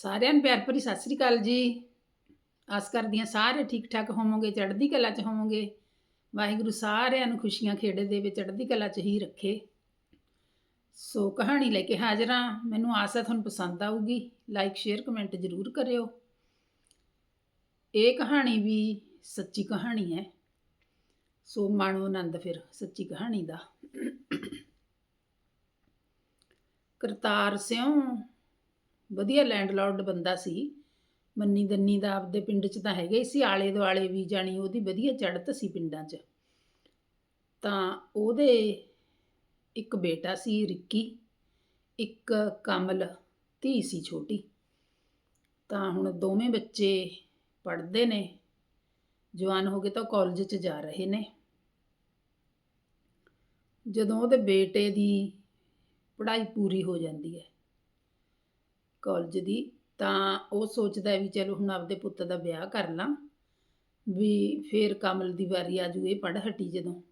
ਸਾਰਿਆਂ ਨੂੰ ਪਿਆਰ ਭਰੀ ਸਤਿ ਸ੍ਰੀ ਅਕਾਲ ਜੀ। ਆਸ ਕਰਦੀ ਹਾਂ ਸਾਰੇ ਠੀਕ ਠਾਕ ਹੋਵੋਗੇ, ਚੜ੍ਹਦੀ ਕਲਾ 'ਚ ਹੋਵੋਗੇ। ਵਾਹਿਗੁਰੂ ਸਾਰਿਆਂ ਨੂੰ ਖੁਸ਼ੀਆਂ ਖੇੜੇ ਦੇ ਵਿੱਚ ਚੜ੍ਹਦੀ ਕਲਾ 'ਚ ਹੀ ਰੱਖੇ। ਸੋ ਕਹਾਣੀ ਲੈ ਕੇ ਹਾਜ਼ਰ ਹਾਂ। ਮੈਨੂੰ ਆਸ ਹੈ ਤੁਹਾਨੂੰ ਪਸੰਦ ਆਊਗੀ। ਲਾਈਕ, ਸ਼ੇਅਰ, ਕਮੈਂਟ ਜ਼ਰੂਰ ਕਰਿਓ। ਇਹ ਕਹਾਣੀ ਵੀ ਸੱਚੀ ਕਹਾਣੀ ਹੈ। ਸੋ ਮਾਣੋ ਆਨੰਦ ਫਿਰ ਸੱਚੀ ਕਹਾਣੀ ਦਾ। ਕਰਤਾਰ ਸਿਉ ਵਧੀਆ ਲੈਂਡਲੌਰਡ ਬੰਦਾ ਸੀ। ਮੰਨੀ ਦੰਨੀ ਦਾ ਆਪਦੇ ਪਿੰਡ 'ਚ ਤਾਂ ਹੈਗੇ ਹੀ ਸੀ। ਆਲੇ ਦੁਆਲੇ ਵੀ ਜਾਣੀ ਉਹਦੀ ਵਧੀਆ ਚੜ੍ਹਤ ਸੀ ਪਿੰਡਾਂ 'ਚ। ਤਾਂ ਉਹਦੇ ਇੱਕ ਬੇਟਾ ਸੀ ਰਿੱਕੀ, ਇੱਕ ਕਮਲ, ਧੀ ਸੀ ਛੋਟੀ। ਤਾਂ ਹੁਣ ਦੋਵੇਂ ਬੱਚੇ ਪੜ੍ਹਦੇ ਨੇ। ਜਵਾਨ ਹੋ ਗਏ ਤਾਂ ਕਾਲਜ 'ਚ ਜਾ ਰਹੇ ਨੇ। ਜਦੋਂ ਉਹਦੇ ਬੇਟੇ ਦੀ ਪੜ੍ਹਾਈ ਪੂਰੀ ਹੋ ਜਾਂਦੀ ਹੈ ਕਾਲਜ ਦੀ, ਤਾਂ ਉਹ ਸੋਚਦਾ ਵੀ ਚਲੋ ਹੁਣ ਆਪਦੇ ਪੁੱਤ ਦਾ ਵਿਆਹ ਕਰ ਲਾਂ, ਵੀ ਫੇਰ ਕਮਲ ਦੀ ਵਾਰੀ ਆ ਜੂ ਇਹ ਪੜ੍ਹ ਹਟੀ ਜਦੋਂ।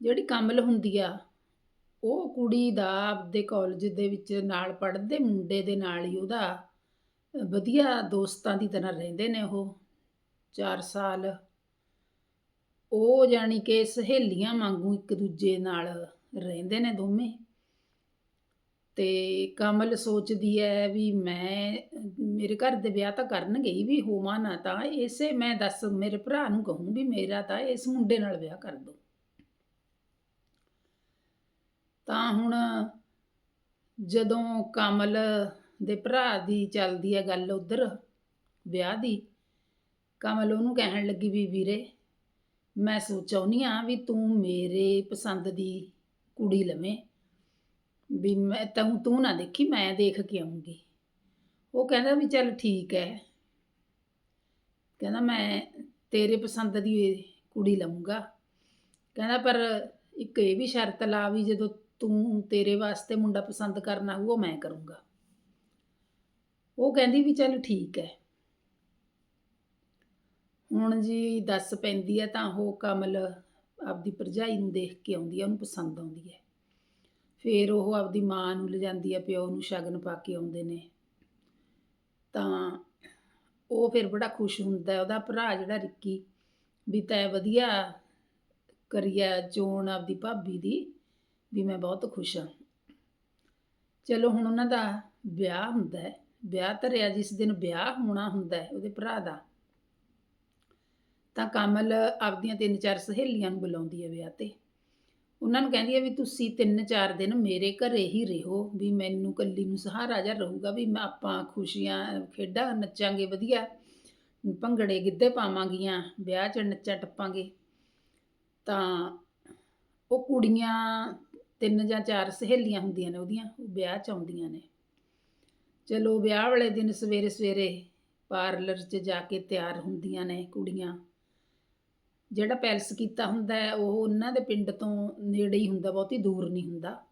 ਜਿਹੜੀ ਕਮਲ ਹੁੰਦੀ ਆ, ਉਹ ਕੁੜੀ ਦਾ ਆਪਦੇ ਕਾਲਜ ਦੇ ਵਿੱਚ ਨਾਲ ਪੜ੍ਹਦੇ ਮੁੰਡੇ ਦੇ ਨਾਲ ਹੀ ਉਹਦਾ ਵਧੀਆ ਦੋਸਤਾਂ ਦੀ ਤਰ੍ਹਾਂ ਰਹਿੰਦੇ ਨੇ ਉਹ 4 ਸਾਲ। ਉਹ ਜਾਣੀ ਕਿ ਸਹੇਲੀਆਂ ਵਾਂਗੂ ਇੱਕ ਦੂਜੇ ਨਾਲ ਰਹਿੰਦੇ ਨੇ ਦੋਵੇਂ। ਤੇ ਕਮਲ ਸੋਚਦੀ ਹੈ ਵੀ ਮੈਂ, ਮੇਰੇ ਘਰ ਦੇ ਵਿਆਹ ਤਾਂ ਕਰਨਗੇ ਹੀ ਵੀ ਹੋਵਾਂ ਨਾ ਤਾਂ। ਇਸੇ ਮੈਂ ਦੱਸ ਮੇਰੇ ਭਰਾ ਨੂੰ ਕਹੂੰ ਵੀ ਮੇਰਾ ਤਾਂ ਇਸ ਮੁੰਡੇ ਨਾਲ ਵਿਆਹ ਕਰ ਦੋ। ਤਾਂ ਹੁਣ ਜਦੋਂ ਕਮਲ ਦੇ ਭਰਾ ਦੀ ਚੱਲਦੀ ਹੈ ਗੱਲ ਉਧਰ ਵਿਆਹ ਦੀ, ਕਮਲ ਉਹਨੂੰ ਕਹਿਣ ਲੱਗੀ ਵੀ ਵੀਰੇ, ਮੈਂ ਸੋਚਾਉਨੀ ਆ ਵੀ ਤੂੰ ਮੇਰੇ ਪਸੰਦ ਦੀ ਕੁੜੀ ਲਵੇਂ। ਵੀ ਮੈਂ ਤੂੰ ਤੂੰ ਨਾ ਦੇਖੀ, ਮੈਂ ਦੇਖ ਕੇ ਆਉਂਗੀ ਉਹ ਕਹਿੰਦਾ ਵੀ ਚੱਲ ਠੀਕ ਹੈ ਕਹਿੰਦਾ ਮੈਂ ਤੇਰੇ ਪਸੰਦ ਦੀ ਕੁੜੀ ਲਵਾਂਗਾ ਕਹਿੰਦਾ ਪਰ ਇੱਕ ਇਹ ਵੀ ਸ਼ਰਤ ਲਾ ਵੀ ਜਦੋਂ ਤੂੰ ਤੇਰੇ ਵਾਸਤੇ ਮੁੰਡਾ ਪਸੰਦ ਕਰਨਾ ਹੋਊ ਉਹ ਮੈਂ ਕਰੂੰਗਾ। ਉਹ ਕਹਿੰਦੀ ਵੀ ਚੱਲ ਠੀਕ ਹੈ ਹੁਣ ਜੀ ਦੱਸ ਪੈਂਦੀ ਹੈ ਤਾਂ ਉਹ ਕਮਲ ਆਪਦੀ ਭਰਜਾਈ ਨੂੰ ਦੇਖ ਕੇ ਆਉਂਦੀ ਹੈ ਉਹਨੂੰ ਪਸੰਦ ਆਉਂਦੀ ਹੈ ਫਿਰ ਉਹ ਆਪਦੀ ਮਾਂ ਨੂੰ ਲਿਜਾਂਦੀ ਹੈ ਪਿਓ ਨੂੰ ਸ਼ਗਨ ਪਾ ਕੇ ਆਉਂਦੇ ਨੇ। ਤਾਂ ਉਹ ਫਿਰ ਬੜਾ ਖੁਸ਼ ਹੁੰਦਾ ਉਹਦਾ ਭਰਾ ਜਿਹੜਾ ਰਿੱਕੀ, ਵੀ ਤੈ ਵਧੀਆ ਕਰੀਆ ਚੋਣ ਆਪਦੀ ਭਾਬੀ ਦੀ, ਵੀ ਮੈਂ ਬਹੁਤ ਖੁਸ਼ ਹਾਂ। ਚਲੋ ਹੁਣ ਉਹਨਾਂ ਦਾ ਵਿਆਹ ਹੁੰਦਾ ਹੈ। ਵਿਆਹ ਧਰਿਆ, ਜਿਸ ਦਿਨ ਵਿਆਹ ਹੋਣਾ ਹੁੰਦਾ ਹੈ ਉਹਦੇ ਭਰਾ ਦਾ, ਤਾਂ ਕਮਲ ਆਪਦੀਆਂ ਤਿੰਨ ਚਾਰ ਸਹੇਲੀਆਂ ਨੂੰ ਬੁਲਾਉਂਦੀ ਹੈ ਵਿਆਹ ਤੇ। ਉਹਨਾਂ ਨੂੰ ਕਹਿੰਦੀ ਹੈ ਵੀ ਤੁਸੀਂ ਤਿੰਨ ਚਾਰ ਦਿਨ ਮੇਰੇ ਘਰੇ ਹੀ ਰਹੋ, ਵੀ ਮੈਨੂੰ ਕੱਲੀ ਨੂੰ ਸਹਾਰਾ ਜਾ ਰਹੂਗਾ, ਵੀ ਮੈਂ ਆਪਾਂ ਖੁਸ਼ੀਆਂ ਖੇਡਾਂ ਨੱਚਾਂਗੇ ਵਧੀਆ, ਭੰਗੜੇ ਗਿੱਧੇ ਪਾਵਾਂਗੀਆਂ, ਵਿਆਹ 'ਚ ਨੱਚਾਂ ਟੱਪਾਂਗੇ। ਤਾਂ ਉਹ ਕੁੜੀਆਂ ਤਿੰਨ ਜਾਂ ਚਾਰ ਸਹੇਲੀਆਂ ਹੁੰਦੀਆਂ ਨੇ ਉਹਦੀਆਂ, ਉਹ ਵਿਆਹ 'ਚ ਆਉਂਦੀਆਂ ਨੇ। ਚਲੋ ਵਿਆਹ ਵਾਲੇ ਦਿਨ ਸਵੇਰੇ ਸਵੇਰੇ ਪਾਰਲਰ 'ਚ ਜਾ ਕੇ ਤਿਆਰ ਹੁੰਦੀਆਂ ਨੇ ਕੁੜੀਆਂ। ਜਿਹੜਾ ਪੈਲਸ ਕੀਤਾ ਹੁੰਦਾ ਹੈ, ਉਹ ਉਹਨਾਂ ਦੇ ਪਿੰਡ ਤੋਂ ਨੇੜੇ ਹੀ ਹੁੰਦਾ, ਬਹੁਤੀ ਦੂਰ ਨਹੀਂ ਹੁੰਦਾ।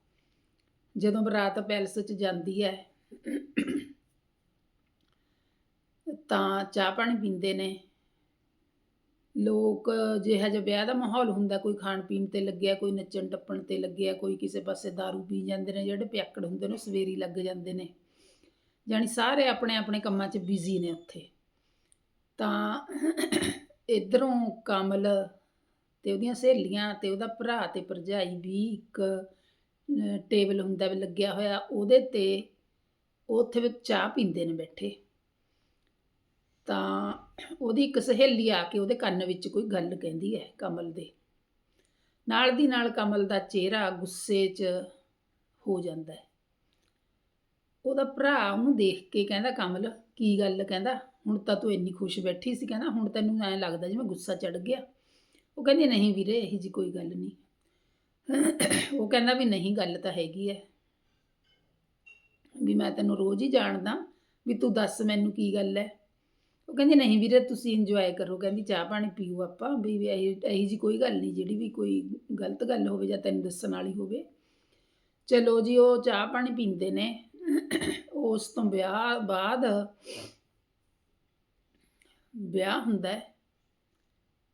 ਜਦੋਂ ਬਰਾਤ ਪੈਲਸ 'ਚ ਜਾਂਦੀ ਹੈ, ਤਾਂ ਚਾਹ ਪਾਣੀ ਪੀਂਦੇ ਨੇ। ਲੋਕ ਜਿਹੋ ਜਿਹਾ ਵਿਆਹ ਦਾ ਮਾਹੌਲ ਹੁੰਦਾ, ਕੋਈ ਖਾਣ ਪੀਣ ਤੇ ਲੱਗਿਆ, ਕੋਈ ਨੱਚਣ ਟੱਪਣ ਤੇ ਲੱਗਿਆ, ਕੋਈ ਕਿਸੇ ਪਾਸੇ दारू ਪੀ ਜਾਂਦੇ ਨੇ, ਜਿਹੜੇ ਪਿਆਕੜ ਹੁੰਦੇ ਨੇ, ਉਹ ਸਵੇਰੀ ਲੱਗ ਜਾਂਦੇ ਨੇ। ਜਾਨੀ ਸਾਰੇ ਆਪਣੇ ਆਪਣੇ ਕੰਮਾਂ 'ਚ ਬਿਜ਼ੀ ਨੇ ਉੱਥੇ। ਤਾਂ ਇਧਰੋਂ ਕਮਲ ਤੇ ਉਹਦੀਆਂ ਸਹੇਲੀਆਂ ਤੇ ਉਹਦਾ ਭਰਾ ਤੇ ਭਰਜਾਈ ਵੀ ਇੱਕ ਟੇਬਲ ਹੁੰਦਾ ਵੀ ਲੱਗਿਆ ਹੋਇਆ, ਉਹਦੇ ਤੇ ਉੱਥੇ ਵਿੱਚ ਚਾਹ ਪੀਂਦੇ ਨੇ ਬੈਠੇ। ਤਾਂ ਉਹਦੀ ਇੱਕ ਸਹੇਲੀ ਆ ਕੇ ਉਹਦੇ ਕੰਨ ਵਿੱਚ ਕੋਈ ਗੱਲ ਕਹਿੰਦੀ ਹੈ ਕਮਲ ਦੇ। ਨਾਲ ਦੀ ਨਾਲ ਕਮਲ ਦਾ ਚਿਹਰਾ ਗੁੱਸੇ 'ਚ ਹੋ ਜਾਂਦਾ ਹੈ। ਉਹਦਾ ਭਰਾ ਉਹਨੂੰ ਦੇਖ ਕੇ ਕਹਿੰਦਾ, ਕਮਲ, ਕੀ ਗੱਲ? ਕਹਿੰਦਾ ਹੁਣ ਤਾਂ ਤੂੰ ਇੰਨੀ ਖੁਸ਼ ਬੈਠੀ ਸੀ, ਕਹਿੰਦਾ ਹੁਣ ਤੈਨੂੰ ਐਂ ਲੱਗਦਾ ਜਿਵੇਂ ਗੁੱਸਾ ਚੜ ਗਿਆ। ਉਹ ਕਹਿੰਦੀ, ਨਹੀਂ ਵੀਰੇ, ਇਹੀ ਜੀ ਕੋਈ ਗੱਲ ਨਹੀਂ। ਉਹ ਕਹਿੰਦਾ ਵੀ, ਨਹੀਂ, ਗੱਲ ਤਾਂ ਹੈਗੀ ਹੈ ਵੀ ਮੈਂ ਤੈਨੂੰ ਰੋਜ਼ ਹੀ ਜਾਣਦਾ ਵੀ ਤੂੰ ਦੱਸ ਮੈਨੂੰ ਕੀ ਗੱਲ ਹੈ ਉਹ ਕਹਿੰਦੀ, ਨਹੀਂ ਵੀਰੇ, ਤੁਸੀਂ ਇੰਜੋਏ ਕਰੋ। ਕਹਿੰਦੀ, ਚਾਹ ਪਾਣੀ ਪੀਓ ਆਪਾਂ, ਵੀ ਇਹੀ ਇਹੀ ਜੀ ਕੋਈ ਗੱਲ ਨਹੀਂ, ਜਿਹੜੀ ਵੀ ਕੋਈ ਗਲਤ ਗੱਲ ਹੋਵੇ ਜਾਂ ਤੈਨੂੰ ਦੱਸਣ ਵਾਲੀ ਹੋਵੇ। ਚਲੋ ਜੀ, ਉਹ ਚਾਹ ਪਾਣੀ ਪੀਂਦੇ ਨੇ। ਉਸ ਤੋਂ ਵਿਆਹ ਬਾਅਦ ਵਿਆਹ ਹੁੰਦਾ ਹੈ।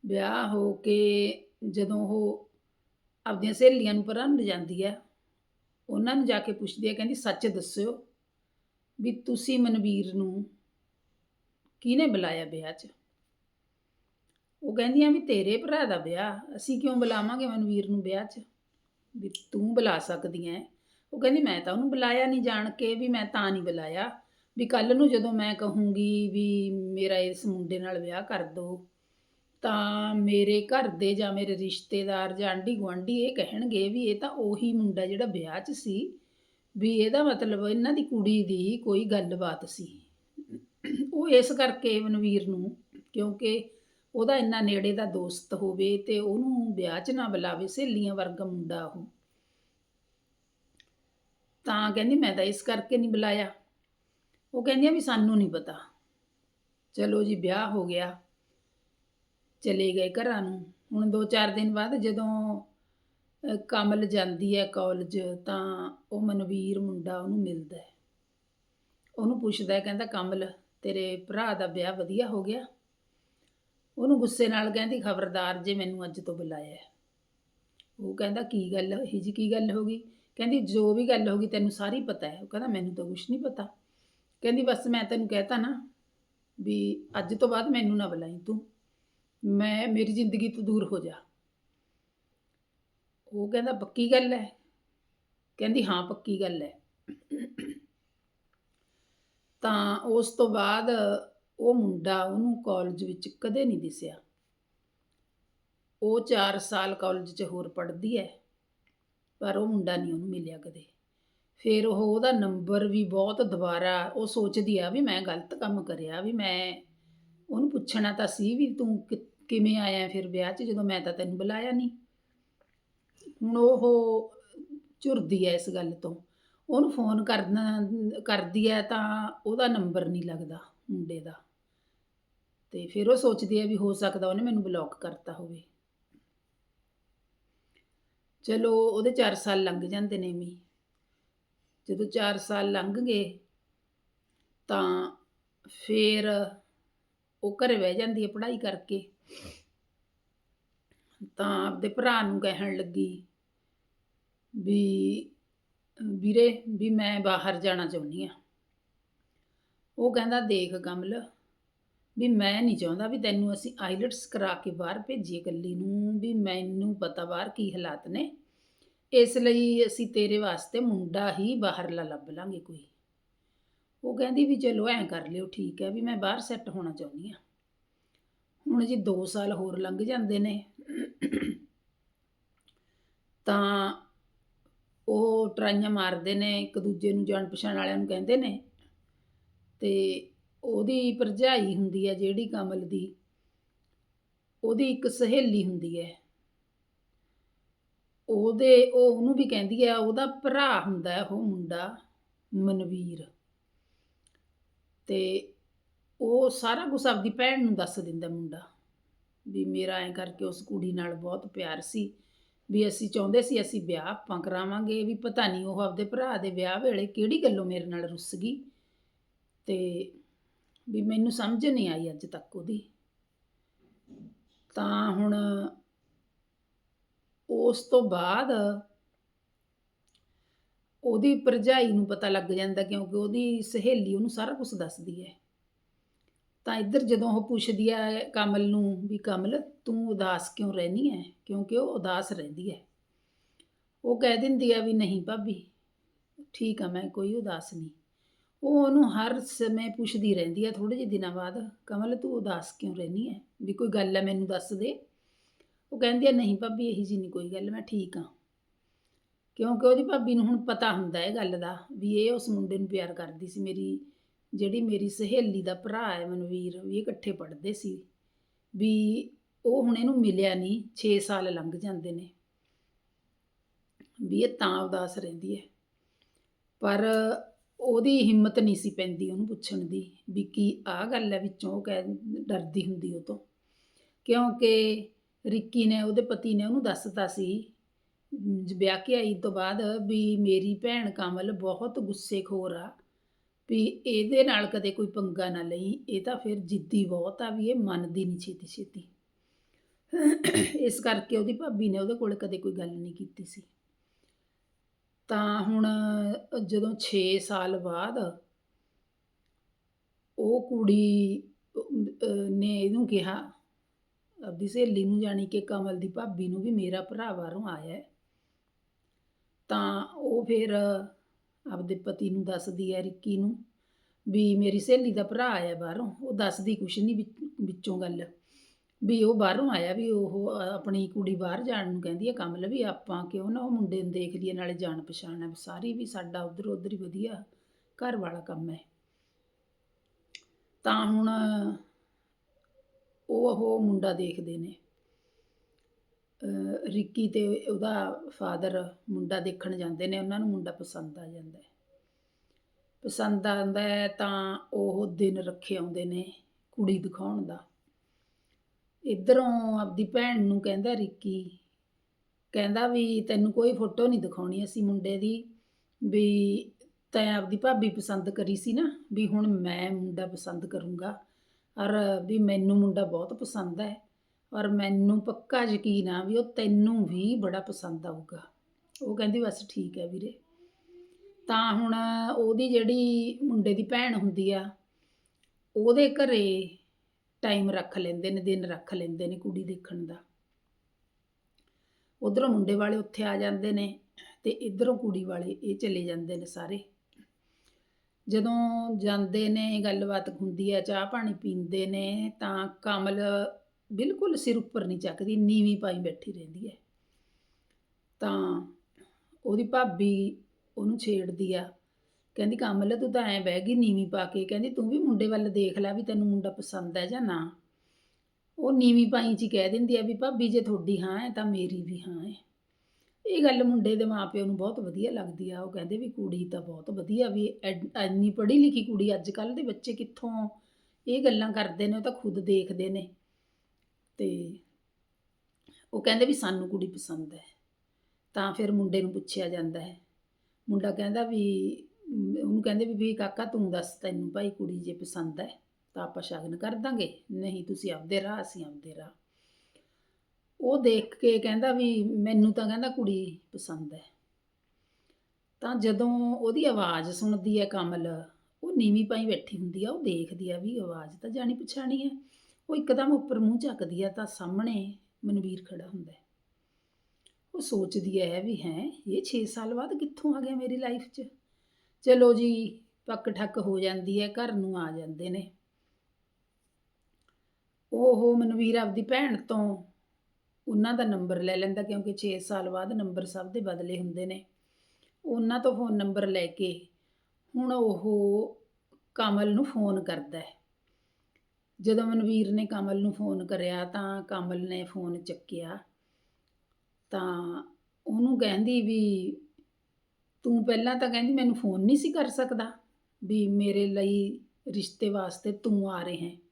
ਵਿਆਹ ਹੋ ਕੇ ਜਦੋਂ ਉਹ ਆਪਦੀਆਂ ਸਹੇਲੀਆਂ ਨੂੰ ਪਰਾਂ ਨੂੰ ਜਾਂਦੀ ਹੈ, ਉਹਨਾਂ ਨੂੰ ਜਾ ਕੇ ਪੁੱਛਦੀ ਹੈ, ਕਹਿੰਦੀ, ਸੱਚ ਦੱਸਿਓ ਵੀ ਤੁਸੀਂ ਮਨਵੀਰ ਨੂੰ ਕਿਹਨੇ ਬੁਲਾਇਆ ਵਿਆਹ 'ਚ? ਉਹ ਕਹਿੰਦੀਆਂ ਵੀ, ਤੇਰੇ ਭਰਾ ਦਾ ਵਿਆਹ, ਅਸੀਂ ਕਿਉਂ ਬੁਲਾਵਾਂਗੇ ਮਨਵੀਰ ਨੂੰ ਵਿਆਹ 'ਚ? ਵੀ ਤੂੰ ਬੁਲਾ ਸਕਦੀ ਐ ਉਹ ਕਹਿੰਦੀ, ਮੈਂ ਤਾਂ ਉਹਨੂੰ ਬੁਲਾਇਆ ਨਹੀਂ ਜਾਣ ਕੇ, ਵੀ ਮੈਂ ਤਾਂ ਨਹੀਂ ਬੁਲਾਇਆ। ਵੀ ਕੱਲ ਨੂੰ ਜਦੋਂ ਮੈਂ ਕਹੂੰਗੀ ਵੀ ਮੇਰਾ ਇਸ ਮੁੰਡੇ ਨਾਲ ਵਿਆਹ ਕਰ ਦੋ, ਤਾਂ ਮੇਰੇ ਘਰ ਦੇ ਜਾਂ ਮੇਰੇ ਰਿਸ਼ਤੇਦਾਰ ਜਾਂ ਆਂਢੀ ਗੁਆਂਢੀ ਇਹ ਕਹਿਣਗੇ ਵੀ ਇਹ ਤਾਂ ਉਹੀ ਮੁੰਡਾ ਜਿਹੜਾ ਵਿਆਹ 'ਚ ਸੀ, ਵੀ ਇਹਦਾ ਮਤਲਬ ਇਹਨਾਂ ਦੀ ਕੁੜੀ ਦੀ ਕੋਈ ਗੱਲਬਾਤ ਸੀ। ਉਹ ਇਸ ਕਰਕੇ ਮਨਵੀਰ ਨੂੰ, ਕਿਉਂਕਿ ਉਹਦਾ ਇੰਨਾ ਨੇੜੇ ਦਾ ਦੋਸਤ ਹੋਵੇ ਤੇ ਉਹਨੂੰ ਵਿਆਹ 'ਚ ਨਾ ਬੁਲਾਵੇ, ਸਹੇਲੀਆਂ ਵਰਗਾ ਮੁੰਡਾ ਉਹ। ਤਾਂ ਕਹਿੰਦੀ ਮੈਂ ਤਾਂ ਇਸ ਕਰਕੇ ਨਹੀਂ ਬੁਲਾਇਆ। ਉਹ ਕਹਿੰਦੀਆਂ ਵੀ ਸਾਨੂੰ ਨਹੀਂ ਪਤਾ। ਚਲੋ ਜੀ, ਵਿਆਹ ਹੋ ਗਿਆ। ਚਲੇ ਗਏ ਘਰਾਂ ਨੂੰ। ਹੁਣ 2-4 ਦਿਨ ਬਾਅਦ ਜਦੋਂ ਕਮਲ ਜਾਂਦੀ ਹੈ ਕਾਲਜ ਤਾਂ ਉਹ ਮਨਵੀਰ ਮੁੰਡਾ ਉਹਨੂੰ ਮਿਲਦਾ ਹੈ। ਉਹਨੂੰ ਪੁੱਛਦਾ ਕਹਿੰਦਾ, ਕਮਲ, ਤੇਰੇ ਭਰਾ ਦਾ ਵਿਆਹ ਵਧੀਆ ਹੋ ਗਿਆ? ਉਹਨੂੰ ਗੁੱਸੇ ਨਾਲ ਕਹਿੰਦੀ, ਖਬਰਦਾਰ ਜੇ ਮੈਨੂੰ ਅੱਜ ਤੋਂ ਬੁਲਾਇਆ ਉਹ ਕਹਿੰਦਾ, ਕੀ ਗੱਲ, ਇਹ ਜੀ ਕੀ ਗੱਲ ਹੋ ਗਈ? ਕਹਿੰਦੀ, ਜੋ ਵੀ ਗੱਲ ਹੋ ਗਈ, ਤੈਨੂੰ ਸਾਰੀ ਪਤਾ ਹੈ। ਉਹ ਕਹਿੰਦਾ, ਮੈਨੂੰ ਤਾਂ ਕੁਝ ਨਹੀਂ ਪਤਾ। ਕਹਿੰਦੀ, ਬਸ ਮੈਂ ਤੈਨੂੰ ਕਹਿਤਾ ਨਾ ਵੀ ਅੱਜ ਤੋਂ ਬਾਅਦ ਮੈਨੂੰ ਨਾ ਬੁਲਾਈ ਤੂੰ। ਮੈਂ, ਮੇਰੀ ਜ਼ਿੰਦਗੀ ਤੋਂ ਦੂਰ ਹੋ ਜਾ। ਉਹ ਕਹਿੰਦਾ, ਪੱਕੀ ਗੱਲ ਹੈ ਕਹਿੰਦੀ, ਹਾਂ, ਪੱਕੀ ਗੱਲ ਹੈ ਤਾਂ ਉਸ ਤੋਂ ਬਾਅਦ ਉਹ ਮੁੰਡਾ ਉਹਨੂੰ ਕਾਲਜ ਵਿੱਚ ਕਦੇ ਨਹੀਂ ਦਿਸਿਆ। ਉਹ 4 ਸਾਲ ਕਾਲਜ 'ਚ ਹੋਰ ਪੜ੍ਹਦੀ ਹੈ ਪਰ ਉਹ ਮੁੰਡਾ ਨਹੀਂ ਉਹਨੂੰ ਮਿਲਿਆ ਕਦੇ। ਫਿਰ ਉਹ ਉਹਦਾ ਨੰਬਰ ਵੀ ਬਹੁਤ ਦੁਬਾਰਾ ਉਹ ਸੋਚਦੀ ਆ ਵੀ ਮੈਂ ਗਲਤ ਕੰਮ ਕਰਿਆ, ਵੀ ਮੈਂ ਉਹਨੂੰ ਪੁੱਛਣਾ ਤਾਂ ਸੀ ਵੀ ਤੂੰ ਕਿ- ਕਿਵੇਂ ਆਇਆ ਫਿਰ ਵਿਆਹ 'ਚ, ਜਦੋਂ ਮੈਂ ਤਾਂ ਤੈਨੂੰ ਬੁਲਾਇਆ ਨਹੀਂ ਹੁਣ ਉਹ ਝੁਰਦੀ ਐ ਇਸ ਗੱਲ ਤੋਂ। ਉਹਨੂੰ ਫੋਨ ਕਰਨਾ, ਕਰਦੀ ਐ ਤਾਂ ਉਹਦਾ ਨੰਬਰ ਨਹੀਂ ਲੱਗਦਾ ਮੁੰਡੇ ਦਾ। ਤੇ ਫਿਰ ਉਹ ਸੋਚਦੀ ਐ ਵੀ ਹੋ ਸਕਦਾ ਉਹਨੇ ਮੈਨੂੰ ਬਲੌਕ ਕਰਤਾ ਹੋਵੇ। ਚਲੋ, ਉਹਦੇ 4 ਸਾਲ ਲੰਘ ਜਾਂਦੇ ਨੇ ਵੀ। ਜਦੋਂ 4 ਸਾਲ ਲੰਘ ਗਏ, ਤਾਂ ਫਿਰ ਉਹ ਘਰੇ ਬਹਿ ਜਾਂਦੀ ਹੈ ਪੜ੍ਹਾਈ ਕਰਕੇ। ਤਾਂ ਆਪਦੇ ਭਰਾ ਨੂੰ ਕਹਿਣ ਲੱਗੀ ਵੀ, ਵੀਰੇ, ਵੀ ਮੈਂ ਬਾਹਰ ਜਾਣਾ ਚਾਹੁੰਦੀ ਆ ਉਹ ਕਹਿੰਦਾ, ਦੇਖ ਕਮਲ ਵੀ ਮੈਂ ਨਹੀਂ ਚਾਹੁੰਦਾ ਵੀ ਤੈਨੂੰ ਅਸੀਂ ਆਈਲਟਸ ਕਰਾ ਕੇ ਬਾਹਰ ਭੇਜੀਏ ਇਕੱਲੀ ਨੂੰ, ਵੀ ਮੈਨੂੰ ਪਤਾ ਬਾਹਰ ਕੀ ਹਾਲਾਤ ਨੇ। ਇਸ ਲਈ ਅਸੀਂ ਤੇਰੇ ਵਾਸਤੇ ਮੁੰਡਾ ਹੀ ਬਾਹਰਲਾ ਲੱਭ ਲਾਂਗੇ ਕੋਈ। ਉਹ ਕਹਿੰਦੀ ਵੀ ਚਲੋ ਐਂ ਕਰ ਲਿਓ, ਠੀਕ ਹੈ ਵੀ ਮੈਂ ਬਾਹਰ ਸੈੱਟ ਹੋਣਾ ਚਾਹੁੰਦੀ ਆ ਹੁਣ ਜੀ 2 ਸਾਲ ਹੋਰ ਲੰਘ ਜਾਂਦੇ ਨੇ, ਤਾਂ ਉਹ ਟਰਾਈਆਂ ਮਾਰਦੇ ਨੇ, ਇੱਕ ਦੂਜੇ ਨੂੰ ਜਾਣ ਪਛਾਣ ਵਾਲਿਆਂ ਨੂੰ ਕਹਿੰਦੇ ਨੇ, ਤੇ ਉਹਦੀ ਭਰਜਾਈ ਹੁੰਦੀ ਹੈ ਜਿਹੜੀ ਕਮਲ ਦੀ, ਉਹਦੀ ਇੱਕ ਸਹੇਲੀ ਹੁੰਦੀ ਹੈ। ਉਹਦੇ, ਉਹ ਉਹਨੂੰ ਵੀ ਕਹਿੰਦੀ ਹੈ ਉਹਦਾ ਭਰਾ ਹੁੰਦਾ ਉਹ ਮੁੰਡਾ, ਮਨਵੀਰ। ਤੇ ਉਹ ਸਾਰਾ ਕੁਝ ਆਪਦੀ ਭੈਣ ਨੂੰ ਦੱਸ ਦਿੰਦਾ ਮੁੰਡਾ ਵੀ ਮੇਰਾ ਐਂ ਕਰਕੇ ਉਸ ਕੁੜੀ ਨਾਲ ਬਹੁਤ ਪਿਆਰ ਸੀ, ਵੀ ਅਸੀਂ ਚਾਹੁੰਦੇ ਸੀ ਅਸੀਂ ਵਿਆਹ ਆਪਾਂ ਕਰਾਵਾਂਗੇ, ਵੀ ਪਤਾ ਨਹੀਂ ਉਹ ਆਪਦੇ ਭਰਾ ਦੇ ਵਿਆਹ ਵੇਲੇ ਕਿਹੜੀ ਗੱਲੋਂ ਮੇਰੇ ਨਾਲ ਰੁੱਸ ਗਈ। ਤੇ ਵੀ ਮੈਨੂੰ ਸਮਝ ਨਹੀਂ ਆਈ ਅੱਜ ਤੱਕ ਉਹਦੀ। ਤਾਂ ਹੁਣ ਉਸ ਤੋਂ ਬਾਅਦ ਉਹਦੀ ਭਰਜਾਈ ਨੂੰ ਪਤਾ ਲੱਗ ਜਾਂਦਾ ਕਿਉਂਕਿ ਉਹਦੀ ਸਹੇਲੀ ਉਹਨੂੰ ਸਾਰਾ ਕੁਝ ਦੱਸਦੀ ਹੈ। ਤਾਂ ਇੱਧਰ ਜਦੋਂ ਉਹ ਪੁੱਛਦੀ ਹੈ ਕਮਲ ਨੂੰ ਵੀ ਕਮਲ ਤੂੰ ਉਦਾਸ ਕਿਉਂ ਰਹਿਨੀ ਹੈ? ਕਿਉਂਕਿ ਉਹ ਉਦਾਸ ਰਹਿੰਦੀ ਹੈ। ਉਹ ਕਹਿ ਦਿੰਦੀ ਆ ਵੀ ਨਹੀਂ ਭਾਬੀ, ਠੀਕ ਆ ਮੈਂ ਕੋਈ ਉਦਾਸ ਨਹੀਂ। ਉਹ ਉਹਨੂੰ ਹਰ ਸਮੇਂ ਪੁੱਛਦੀ ਰਹਿੰਦੀ ਆ ਥੋੜੇ ਜਿਹੇ ਦਿਨਾਂ ਬਾਅਦ, ਕਮਲ ਤੂੰ ਉਦਾਸ ਕਿਉਂ ਰਹਿਨੀ ਹੈ? ਵੀ ਕੋਈ ਗੱਲ ਹੈ ਮੈਨੂੰ ਦੱਸ ਦੇ। ਉਹ ਕਹਿੰਦੀ ਆ, ਨਹੀਂ ਭਾਬੀ, ਇਹੀ ਜੀ ਨਹੀਂ ਕੋਈ ਗੱਲ, ਮੈਂ ਠੀਕ ਆ ਕਿਉਂਕਿ ਉਹਦੀ ਭਾਬੀ ਨੂੰ ਹੁਣ ਪਤਾ ਹੁੰਦਾ ਇਹ ਗੱਲ ਦਾ ਵੀ ਇਹ ਉਸ ਮੁੰਡੇ ਨੂੰ ਪਿਆਰ ਕਰਦੀ ਸੀ ਮੇਰੀ, ਜਿਹੜੀ ਮੇਰੀ ਸਹੇਲੀ ਦਾ ਭਰਾ ਹੈ ਮਨਵੀਰ, ਵੀ ਇਹ ਇਕੱਠੇ ਪੜ੍ਹਦੇ ਸੀ। ਵੀ ਉਹ ਹੁਣ ਇਹਨੂੰ ਮਿਲਿਆ ਨਹੀਂ 6 ਸਾਲ ਲੰਘ ਜਾਂਦੇ ਨੇ। ਵੀ ਇਹ ਤਾਂ ਉਦਾਸ ਰਹਿੰਦੀ ਹੈ। ਪਰ ਉਹਦੀ ਹਿੰਮਤ ਨਹੀਂ ਸੀ ਪੈਂਦੀ ਉਹਨੂੰ ਪੁੱਛਣ ਦੀ, ਵੀ ਕੀ ਆਹ ਗੱਲ ਹੈ, ਵਿੱਚੋਂ ਉਹ ਕਹਿ, ਡਰਦੀ ਹੁੰਦੀ ਉਹ ਤੋਂ। ਕਿਉਂਕਿ ਰਿੱਕੀ ਨੇ, ਉਹਦੇ ਪਤੀ ਨੇ ਉਹਨੂੰ ਦੱਸਤਾ ਸੀ ਵਿਆਹ ਕੇ ਆਈ ਤੋਂ ਬਾਅਦ ਵੀ ਮੇਰੀ ਭੈਣ ਕਮਲ ਬਹੁਤ ਗੁੱਸੇਖੋਰ ਆ, ਵੀ ਇਹਦੇ ਨਾਲ ਕਦੇ ਕੋਈ ਪੰਗਾ ਨਾ ਲਈ, ਇਹ ਤਾਂ ਫਿਰ ਜਿੱਦੀ ਬਹੁਤ ਆ ਵੀ ਇਹ ਮੰਨਦੀ ਨਹੀਂ ਛੇਤੀ ਛੇਤੀ ਇਸ ਕਰਕੇ ਉਹਦੀ ਭਾਬੀ ਨੇ ਉਹਦੇ ਕੋਲ ਕਦੇ ਕੋਈ ਗੱਲ ਨਹੀਂ ਕੀਤੀ ਸੀ। ਤਾਂ ਹੁਣ ਜਦੋਂ 6 ਸਾਲ ਬਾਅਦ ਉਹ ਕੁੜੀ ਨੇ ਇਹਨੂੰ ਕਿਹਾ ਆਪਦੀ ਸਹੇਲੀ ਨੂੰ ਜਾਣੀ ਕਿ ਕਮਲ ਦੀ ਭਾਬੀ ਨੂੰ ਵੀ ਮੇਰਾ ਭਰਾ ਬਾਹਰੋਂ ਆਇਆ ਤਾਂ ਉਹ ਫਿਰ ਆਪਦੇ ਪਤੀ ਨੂੰ ਦੱਸਦੀ ਹੈ, ਰਿੱਕੀ ਨੂੰ, ਵੀ ਮੇਰੀ ਸਹੇਲੀ ਦਾ ਭਰਾ ਆਇਆ ਬਾਹਰੋਂ। ਉਹ ਦੱਸਦੀ ਕੁਛ ਨਹੀਂ ਵਿੱਚੋਂ ਗੱਲ। ਵੀ ਉਹ ਬਾਹਰੋਂ ਆਇਆ, ਵੀ ਉਹ ਆਪਣੀ ਕੁੜੀ ਬਾਹਰ ਜਾਣ ਨੂੰ ਕਹਿੰਦੀ ਹੈ, ਕਮਲ, ਵੀ ਆਪਾਂ ਕਿਉਂ ਨਾ ਉਹ ਮੁੰਡੇ ਨੂੰ ਦੇਖ ਲਈਏ, ਨਾਲੇ ਜਾਣ ਪਛਾਣ ਹੈ। ਸਾਰੀ ਵੀ ਸਾਡਾ ਉਧਰ ਉਧਰ ਹੀ ਵਧੀਆ ਘਰ ਵਾਲਾ ਕੰਮ ਹੈ। ਤਾਂ ਹੁਣ ਉਹ ਉਹ ਮੁੰਡਾ ਦੇਖਦੇ ਨੇ। ਅਹ ਰਿੱਕੀ ਤੇ ਉਹਦਾ ਫਾਦਰ ਮੁੰਡਾ ਦੇਖਣ ਜਾਂਦੇ ਨੇ, ਉਹਨਾਂ ਨੂੰ ਮੁੰਡਾ ਪਸੰਦ ਆ ਜਾਂਦਾ ਹੈ। ਪਸੰਦ ਆਉਂਦਾ ਹੈ ਤਾਂ ਉਹ ਦਿਨ ਰੱਖੇ ਆਉਂਦੇ ਨੇ ਕੁੜੀ ਦਿਖਾਉਣ ਦਾ। ਇਧਰੋਂ ਆਪਦੀ ਭੈਣ ਨੂੰ ਕਹਿੰਦਾ ਰਿੱਕੀ, ਕਹਿੰਦਾ ਵੀ ਤੈਨੂੰ ਕੋਈ ਫੋਟੋ ਨਹੀਂ ਦਿਖਾਉਣੀ ਅਸੀਂ ਮੁੰਡੇ ਦੀ, ਵੀ ਤੈਂ ਆਪਦੀ ਭਾਬੀ ਪਸੰਦ ਕਰੀ ਸੀ ਨਾ, ਵੀ ਹੁਣ ਮੈਂ ਮੁੰਡਾ ਪਸੰਦ ਕਰੂੰਗਾ। ਔਰ ਵੀ ਮੈਨੂੰ ਮੁੰਡਾ ਬਹੁਤ ਪਸੰਦ ਹੈ। ਔਰ ਮੈਨੂੰ ਪੱਕਾ ਯਕੀਨ ਆ ਵੀ ਉਹ ਤੈਨੂੰ ਵੀ ਬੜਾ ਪਸੰਦ ਆਊਗਾ। ਉਹ ਕਹਿੰਦੀ, ਬਸ ਠੀਕ ਹੈ ਵੀਰੇ। ਤਾਂ ਹੁਣ ਉਹਦੀ ਜਿਹੜੀ ਮੁੰਡੇ ਦੀ ਭੈਣ ਹੁੰਦੀ ਆ, ਉਹਦੇ ਘਰੇ ਟਾਈਮ ਰੱਖ ਲੈਂਦੇ ਨੇ, ਦਿਨ ਰੱਖ ਲੈਂਦੇ ਨੇ ਕੁੜੀ ਦੇਖਣ ਦਾ। ਉਧਰੋਂ ਮੁੰਡੇ ਵਾਲੇ ਉੱਥੇ ਆ ਜਾਂਦੇ ਨੇ ਤੇ ਇਧਰੋਂ ਕੁੜੀ ਵਾਲੇ ਇਹ ਚਲੇ ਜਾਂਦੇ ਨੇ ਸਾਰੇ। ਜਦੋਂ ਜਾਂਦੇ ਨੇ, ਗੱਲਬਾਤ ਹੁੰਦੀ ਹੈ, ਚਾਹ ਪਾਣੀ ਪੀਂਦੇ ਨੇ, ਤਾਂ ਕਮਲ ਬਿਲਕੁਲ ਸਿਰ ਉੱਪਰ ਨਹੀਂ ਚੱਕਦੀ, ਨੀਵੀਂ ਪਾਈ ਬੈਠੀ ਰਹਿੰਦੀ ਹੈ। ਤਾਂ ਉਹਦੀ ਭਾਬੀ ਉਹਨੂੰ ਛੇੜਦੀ ਆ। ਕਹਿੰਦੀ, ਕਮਲ, ਤੂੰ ਤਾਂ ਐਂ ਬਹਿ ਗਈ ਨੀਵੀਂ ਪਾ ਕੇ। ਕਹਿੰਦੀ, ਤੂੰ ਵੀ ਮੁੰਡੇ ਵੱਲ ਦੇਖ ਲੈ ਵੀ ਤੈਨੂੰ ਮੁੰਡਾ ਪਸੰਦ ਹੈ ਜਾਂ ਨਾ। ਉਹ ਨੀਵੀਂ ਪਾਈ ਚ ਹੀ ਕਹਿ ਦਿੰਦੀ ਆ ਵੀ, ਭਾਬੀ, ਜੇ ਤੁਹਾਡੀ ਹਾਂ ਹੈ ਤਾਂ ਮੇਰੀ ਵੀ ਹਾਂ ਹੈ। ਇਹ ਗੱਲ ਮੁੰਡੇ ਦੇ ਮਾਪਿਆਂ ਨੂੰ ਬਹੁਤ ਵਧੀਆ ਲੱਗਦੀ ਆ, ਉਹ ਕਹਿੰਦੇ ਵੀ ਕੁੜੀ ਤਾਂ ਬਹੁਤ ਵਧੀਆ ਵੀ ਐਡ- ਇੰਨੀ ਪੜ੍ਹੀ ਲਿਖੀ ਕੁੜੀ ਅੱਜ ਕੱਲ੍ਹ ਦੇ ਬੱਚੇ ਕਿੱਥੋਂ ਇਹ ਗੱਲਾਂ ਕਰਦੇ ਨੇ, ਉਹ ਤਾਂ ਖੁਦ ਦੇਖਦੇ ਨੇ। ਤੇ ਉਹ ਕਹਿੰਦੇ ਵੀ ਸਾਨੂੰ ਕੁੜੀ ਪਸੰਦ ਹੈ। ਤਾਂ ਫਿਰ ਮੁੰਡੇ ਨੂੰ ਪੁੱਛਿਆ ਜਾਂਦਾ ਹੈ। ਮੁੰਡਾ ਕਹਿੰਦਾ ਵੀ, ਉਹਨੂੰ ਕਹਿੰਦੇ ਵੀ ਵੀ ਕਾਕਾ ਤੂੰ ਦੱਸ ਤੈਨੂੰ ਭਾਈ ਕੁੜੀ ਜੇ ਪਸੰਦ ਹੈ, ਤਾਂ ਆਪਾਂ ਸ਼ਗਨ ਕਰ ਦਾਂਗੇ। ਨਹੀਂ, ਤੁਸੀਂ ਆਪਦੇ ਰਾਹ, ਅਸੀਂ ਆਪਦੇ ਰਾਹ। ਉਹ ਦੇਖ ਕੇ ਕਹਿੰਦਾ ਵੀ ਮੈਨੂੰ ਤਾਂ ਕਹਿੰਦਾ ਕੁੜੀ ਪਸੰਦ ਹੈ। ਤਾਂ ਜਦੋਂ ਉਹਦੀ ਆਵਾਜ਼ ਸੁਣਦੀ ਹੈ ਕਮਲ, ਉਹ ਨੀਵੀਂ ਪਾਈ ਬੈਠੀ ਹੁੰਦੀ ਆ, ਉਹ ਦੇਖਦੀ ਆ ਵੀ ਆਵਾਜ਼ ਤਾਂ ਜਾਣੀ ਪਛਾਣੀ ਹੈ। ਉਹ ਇੱਕਦਮ ਉੱਪਰ ਮੂੰਹ ਚੱਕਦੀ ਆ ਤਾਂ ਸਾਹਮਣੇ ਮਨਵੀਰ ਖੜਾ ਹੁੰਦਾ ਹੈ। ਉਹ ਸੋਚਦੀ ਹੈ ਵੀ ਹੈ, ਇਹ 6 ਸਾਲ ਬਾਅਦ ਕਿੱਥੋਂ ਆ ਗਿਆ ਮੇਰੀ ਲਾਈਫ 'ਚ? ਚਲੋ ਜੀ, ਪੱਕ ਠੱਕ ਹੋ ਜਾਂਦੀ ਹੈ, ਘਰ ਨੂੰ ਆ ਜਾਂਦੇ ਨੇ। ਉਹ ਮਨਵੀਰ ਆਪਦੀ ਭੈਣ ਤੋਂ ਉਹਨਾਂ ਦਾ ਨੰਬਰ ਲੈ ਲੈਂਦਾ ਕਿਉਂਕਿ 6 ਸਾਲ ਬਾਅਦ ਨੰਬਰ ਸਭ ਦੇ ਬਦਲੇ ਹੁੰਦੇ ਨੇ। ਉਹਨਾਂ ਤੋਂ ਫੋਨ ਨੰਬਰ ਲੈ ਕੇ ਹੁਣ ਉਹ ਕਮਲ ਨੂੰ ਫੋਨ ਕਰਦਾ ਹੈ। ਜਦੋਂ ਮਨਵੀਰ ਨੇ ਕਮਲ ਨੂੰ ਫੋਨ ਕਰਿਆ ਤਾਂ ਕਮਲ ਨੇ ਫੋਨ ਚੱਕਿਆ। ਤਾਂ ਉਹਨੂੰ ਕਹਿੰਦੀ ਵੀ ਤੂੰ ਪਹਿਲਾਂ ਤਾਂ ਕਹਿੰਦੀ ਮੈਨੂੰ ਫੋਨ ਨਹੀਂ ਸੀ ਕਰ ਸਕਦਾ ਵੀ ਮੇਰੇ ਲਈ ਰਿਸ਼ਤੇ ਵਾਸਤੇ ਤੂੰ ਆ ਰਹੇ ਹੈ।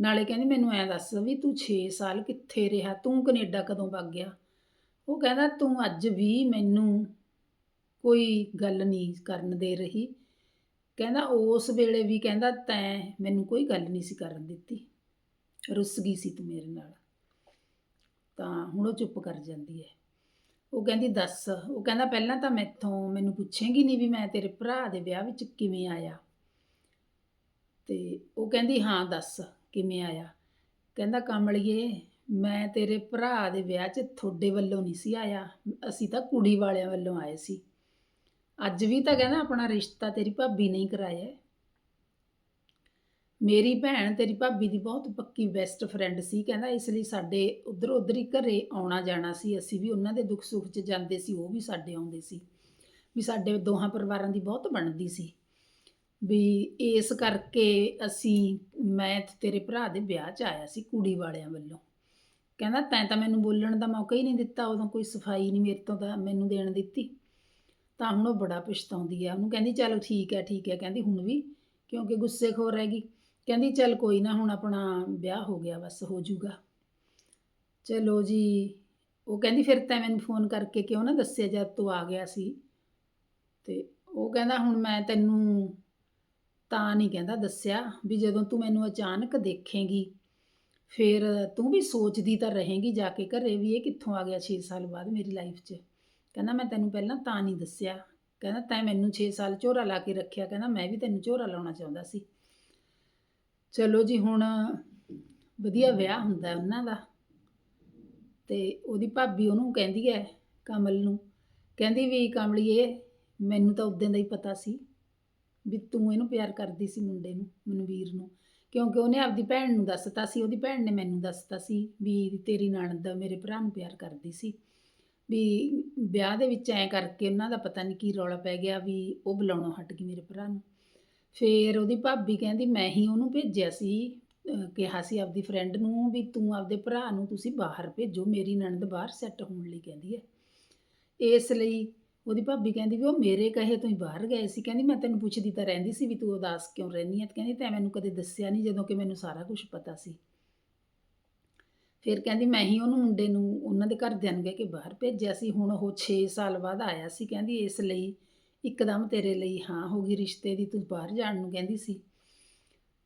ਨਾਲੇ ਕਹਿੰਦੀ ਮੈਨੂੰ ਐਂ ਦੱਸ ਵੀ ਤੂੰ 6 ਸਾਲ ਕਿੱਥੇ ਰਿਹਾ? ਤੂੰ ਕੈਨੇਡਾ ਕਦੋਂ ਵਗ ਗਿਆ? ਉਹ ਕਹਿੰਦਾ, ਤੂੰ ਅੱਜ ਵੀ ਮੈਨੂੰ ਕੋਈ ਗੱਲ ਨਹੀਂ ਕਰਨ ਦੇ ਰਹੀ। ਕਹਿੰਦਾ, ਉਸ ਵੇਲੇ ਵੀ ਕਹਿੰਦਾ, ਤੈਂ ਮੈਨੂੰ ਕੋਈ ਗੱਲ ਨਹੀਂ ਸੀ ਕਰਨ ਦਿੱਤੀ। ਰੁੱਸ ਗਈ ਸੀ ਤੂੰ ਮੇਰੇ ਨਾਲ। ਤਾਂ ਹੁਣ ਉਹ ਚੁੱਪ ਕਰ ਜਾਂਦੀ ਹੈ ਉਹ ਕਹਿੰਦੀ, ਦੱਸ। ਉਹ ਕਹਿੰਦਾ, ਪਹਿਲਾਂ ਤਾਂ ਮੈਥੋਂ ਮੈਨੂੰ ਪੁੱਛੇਂਗੀ ਨਹੀਂ ਵੀ ਮੈਂ ਤੇਰੇ ਭਰਾ ਦੇ ਵਿਆਹ ਵਿੱਚ ਕਿਵੇਂ ਆਇਆ। ਤੇ ਉਹ ਕਹਿੰਦੀ, ਹਾਂ, ਦੱਸ। ਕਿਵੇਂ ਆਇਆ? ਕਹਿੰਦਾ, ਕਮਲੀਏ, ਮੈਂ ਤੇਰੇ ਭਰਾ ਦੇ ਵਿਆਹ 'ਚ ਤੁਹਾਡੇ ਵੱਲੋਂ ਨਹੀਂ ਸੀ ਆਇਆ। ਅਸੀਂ ਤਾਂ ਕੁੜੀ ਵਾਲਿਆਂ ਵੱਲੋਂ ਆਏ ਸੀ। ਅੱਜ ਵੀ ਤਾਂ ਕਹਿੰਦਾ, ਆਪਣਾ ਰਿਸ਼ਤਾ ਤੇਰੀ ਭਾਬੀ ਨਹੀਂ ਕਰਾਇਆ ਮੇਰੀ ਭੈਣ ਤੇਰੀ ਭਾਬੀ ਦੀ ਬਹੁਤ ਪੱਕੀ ਬੈਸਟ ਫਰੈਂਡ ਸੀ। ਕਹਿੰਦਾ, ਇਸ ਲਈ ਸਾਡੇ ਉਧਰ ਉਧਰ ਹੀ ਘਰੇ ਆਉਣਾ ਜਾਣਾ ਸੀ। ਅਸੀਂ ਵੀ ਉਹਨਾਂ ਦੇ ਦੁੱਖ ਸੁੱਖ 'ਚ ਜਾਂਦੇ ਸੀ, ਉਹ ਵੀ ਸਾਡੇ ਆਉਂਦੇ ਸੀ। ਵੀ ਸਾਡੇ ਦੋਹਾਂ ਪਰਿਵਾਰਾਂ ਦੀ ਬਹੁਤ ਬਣਦੀ ਸੀ। ਵੀ ਇਸ ਕਰਕੇ ਅਸੀਂ ਮੈਂ ਤੇ ਤੇਰੇ ਭਰਾ ਦੇ ਵਿਆਹ 'ਚ ਆਇਆ ਸੀ ਕੁੜੀ ਵਾਲਿਆਂ ਵੱਲੋਂ। ਕਹਿੰਦਾ, ਤੈਂ ਤਾਂ ਮੈਨੂੰ ਬੋਲਣ ਦਾ ਮੌਕਾ ਹੀ ਨਹੀਂ ਦਿੱਤਾ, ਉਦੋਂ ਕੋਈ ਸਫ਼ਾਈ ਨਹੀਂ ਮੇਰੇ ਤੋਂ ਤਾਂ ਮੈਨੂੰ ਦੇਣ ਦਿੱਤੀ। ਤਾਂ ਹੁਣ ਉਹ ਬੜਾ ਪਛਤਾਉਂਦੀ ਆ। ਉਹਨੂੰ ਕਹਿੰਦੀ, ਚਲ ਠੀਕ ਹੈ ਠੀਕ ਹੈ ਕਹਿੰਦੀ, ਹੁਣ ਵੀ ਕਿਉਂਕਿ ਗੁੱਸੇ ਖੋਰ ਗਈ। ਕਹਿੰਦੀ, ਚੱਲ ਕੋਈ ਨਾ, ਹੁਣ ਆਪਣਾ ਵਿਆਹ ਹੋ ਗਿਆ, ਬਸ ਹੋ ਜਾਊਗਾ ਚਲੋ ਜੀ। ਉਹ ਕਹਿੰਦੀ, ਫਿਰ ਤਾਂ ਮੈਨੂੰ ਫੋਨ ਕਰਕੇ ਕਿਉਂ ਨਾ ਦੱਸਿਆ, ਜਦ ਤੂੰ ਆ ਗਿਆ ਸੀ? ਤੇ ਉਹ ਕਹਿੰਦਾ, ਹੁਣ ਮੈਂ ਤੈਨੂੰ ਤਾਂ ਨਹੀਂ ਕਹਿੰਦਾ ਦੱਸਿਆ ਵੀ ਜਦੋਂ ਤੂੰ ਮੈਨੂੰ ਅਚਾਨਕ ਦੇਖੇਂਗੀ, ਫਿਰ ਤੂੰ ਵੀ ਸੋਚਦੀ ਤਾਂ ਰਹੇਂਗੀ ਜਾ ਕੇ ਘਰੇ ਵੀ ਇਹ ਕਿੱਥੋਂ ਆ ਗਿਆ 6 ਸਾਲ ਬਾਅਦ ਮੇਰੀ ਲਾਈਫ 'ਚ। ਕਹਿੰਦਾ ਮੈਂ ਤੈਨੂੰ ਪਹਿਲਾਂ ਤਾਂ ਨਹੀਂ ਦੱਸਿਆ। ਕਹਿੰਦਾ ਤੈਂ ਮੈਨੂੰ 6 ਸਾਲ ਝੋਰਾ ਲਾ ਕੇ ਰੱਖਿਆ, ਕਹਿੰਦਾ ਮੈਂ ਵੀ ਤੈਨੂੰ ਝੋਰਾ ਲਾਉਣਾ ਚਾਹੁੰਦਾ ਸੀ। ਚਲੋ ਜੀ, ਹੁਣ ਵਧੀਆ ਵਿਆਹ ਹੁੰਦਾ ਉਹਨਾਂ ਦਾ। ਤੇ ਉਹਦੀ ਭਾਬੀ ਉਹਨੂੰ ਕਹਿੰਦੀ ਹੈ, ਕਮਲ ਨੂੰ। ਕਹਿੰਦੀ ਵੀ ਕਮਲੀਏ, ਮੈਨੂੰ ਤਾਂ ਉਦੋਂ ਦਾ ਹੀ ਪਤਾ ਸੀ। ਵੀ ਤੂੰ ਇਹਨੂੰ ਪਿਆਰ ਕਰਦੀ ਸੀ ਮੁੰਡੇ ਨੂੰ ਮਨਵੀਰ ਨੂੰ। ਕਿਉਂਕਿ ਉਹਨੇ ਆਪਦੀ ਭੈਣ ਨੂੰ ਦੱਸਤਾ ਸੀ, ਉਹਦੀ ਭੈਣ ਨੇ ਮੈਨੂੰ ਦੱਸਤਾ ਸੀ ਵੀ ਤੇਰੀ ਨਣਦ ਮੇਰੇ ਭਰਾ ਨੂੰ ਪਿਆਰ ਕਰਦੀ ਸੀ। ਵੀ ਵਿਆਹ ਦੇ ਵਿੱਚ ਐਂ ਕਰਕੇ ਉਹਨਾਂ ਦਾ ਪਤਾ ਨਹੀਂ ਕੀ ਰੌਲਾ ਪੈ ਗਿਆ ਵੀ ਉਹ ਬੁਲਾਉਣੋਂ ਹਟ ਗਈ ਮੇਰੇ ਭਰਾ ਨੂੰ। ਫੇਰ ਉਹਦੀ ਭਾਬੀ ਕਹਿੰਦੀ, ਮੈਂ ਹੀ ਉਹਨੂੰ ਭੇਜਿਆ ਸੀ ਕਿਹਾ ਸੀ ਆਪਦੀ ਫਰੈਂਡ ਨੂੰ ਵੀ ਤੂੰ ਆਪਦੇ ਭਰਾ ਨੂੰ ਤੁਸੀਂ ਬਾਹਰ ਭੇਜੋ, ਮੇਰੀ ਨਣਦ ਬਾਹਰ ਸੈੱਟ ਹੋਣ ਲਈ ਕਹਿੰਦੀ ਹੈ। ਇਸ ਲਈ ਉਹਦੀ ਭਾਬੀ ਕਹਿੰਦੀ ਵੀ ਉਹ ਮੇਰੇ ਕਹੇ ਤੋਂ ਹੀ ਬਾਹਰ ਗਏ ਸੀ। ਕਹਿੰਦੀ ਮੈਂ ਤੈਨੂੰ ਪੁੱਛਦੀ ਤਾਂ ਰਹਿੰਦੀ ਸੀ ਵੀ ਤੂੰ ਉਦਾਸ ਕਿਉਂ ਰਹਿੰਦੀ ਹੈ ਤੇ ਕਹਿੰਦੀ ਤੈਂ ਮੈਨੂੰ ਕਦੇ ਦੱਸਿਆ ਨਹੀਂ ਜਦੋਂ ਕਿ ਮੈਨੂੰ ਸਾਰਾ ਕੁਝ ਪਤਾ ਸੀ। ਫਿਰ ਕਹਿੰਦੀ ਮੈਂ ਹੀ ਉਹਨੂੰ ਮੁੰਡੇ ਨੂੰ, ਉਹਨਾਂ ਦੇ ਘਰਦਿਆਂ ਨੂੰ ਕਹਿ ਕੇ ਬਾਹਰ ਭੇਜਿਆ ਸੀ। ਹੁਣ ਉਹ 6 ਸਾਲ ਬਾਅਦ ਆਇਆ ਸੀ। ਕਹਿੰਦੀ ਇਸ ਲਈ ਇੱਕਦਮ ਤੇਰੇ ਲਈ ਹਾਂ ਹੋ ਗਈ ਰਿਸ਼ਤੇ ਦੀ, ਤੂੰ ਬਾਹਰ ਜਾਣ ਨੂੰ ਕਹਿੰਦੀ ਸੀ।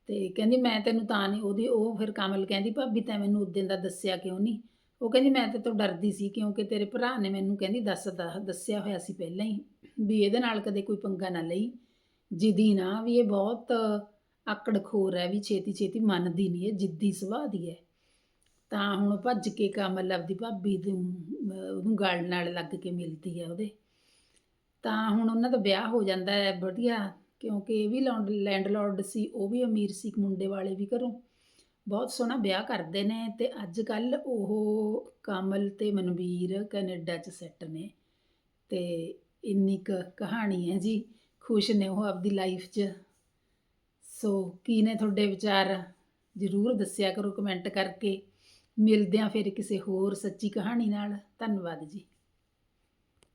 ਤੇ ਕਹਿੰਦੀ ਮੈਂ ਤੈਨੂੰ ਤਾਂ ਨਹੀਂ, ਉਹਦੀ ਉਹ ਫਿਰ ਕਮਲ ਕਹਿੰਦੀ, ਭਾਬੀ ਤੈਂ ਮੈਨੂੰ ਉਦੋਂ ਦਾ ਦੱਸਿਆ ਕਿਉਂ ਨਹੀਂ? ਉਹ ਕਹਿੰਦੀ, ਮੈਂ ਤੇ ਤੋਂ ਡਰਦੀ ਸੀ ਕਿਉਂਕਿ ਤੇਰੇ ਭਰਾ ਨੇ ਮੈਨੂੰ ਕਹਿੰਦੀ ਦੱਸ ਦੱਸਿਆ ਹੋਇਆ ਸੀ ਪਹਿਲਾਂ ਹੀ ਵੀ ਇਹਦੇ ਨਾਲ ਕਦੇ ਕੋਈ ਪੰਗਾ ਨਾ ਲਈ। ਜਿੱਦੀ ਨਾ ਵੀ ਇਹ ਬਹੁਤ ਆਕੜਖੋਰ ਹੈ ਵੀ ਛੇਤੀ ਛੇਤੀ ਮੰਨਦੀ ਨਹੀਂ ਹੈ ਜਿੱਦੀ ਸੁਭਾਅ ਦੀ ਹੈ। ਤਾਂ ਹੁਣ ਭੱਜ ਕੇ ਕਮਲ ਆਪਦੀ ਭਾਬੀ ਦੀ ਉਹਨੂੰ ਗਲ ਨਾਲ ਲੱਗ ਕੇ ਮਿਲਦੀ ਹੈ ਉਹਦੇ। ਤਾਂ ਹੁਣ ਉਹਨਾਂ ਦਾ ਵਿਆਹ ਹੋ ਜਾਂਦਾ ਹੈ, ਵਧੀਆ, ਕਿਉਂਕਿ ਇਹ ਵੀ ਲੌਂਡ, ਲੈਂਡਲੋਰਡ ਸੀ, ਉਹ ਵੀ ਅਮੀਰ ਸੀ ਮੁੰਡੇ ਵਾਲੇ ਵੀ ਘਰੋਂ। ਬਹੁਤ ਸੋਹਣਾ ਵਿਆਹ ਕਰਦੇ ਨੇ ਤੇ ਅੱਜ ਕੱਲ ਉਹ ਕਮਲ ਤੇ ਮਨਵੀਰ ਕੈਨੇਡਾ 'ਚ ਸੈੱਟ ਨੇ ਤੇ ਇੰਨੀ ਕੁ ਕਹਾਣੀ ਹੈ ਜੀ, ਖੁਸ਼ ਨੇ ਉਹ ਆਪਦੀ ਲਾਈਫ 'ਚ। ਸੋ ਕੀ ਨੇ ਤੁਹਾਡੇ ਵਿਚਾਰ? ਜ਼ਰੂਰ ਦੱਸਿਆ ਕਰੋ ਕਮੈਂਟ ਕਰਕੇ। ਮਿਲਦੇ ਹਾਂ ਫਿਰ ਕਿਸੇ ਹੋਰ ਸੱਚੀ ਕਹਾਣੀ ਨਾਲ। ਧੰਨਵਾਦ ਜੀ।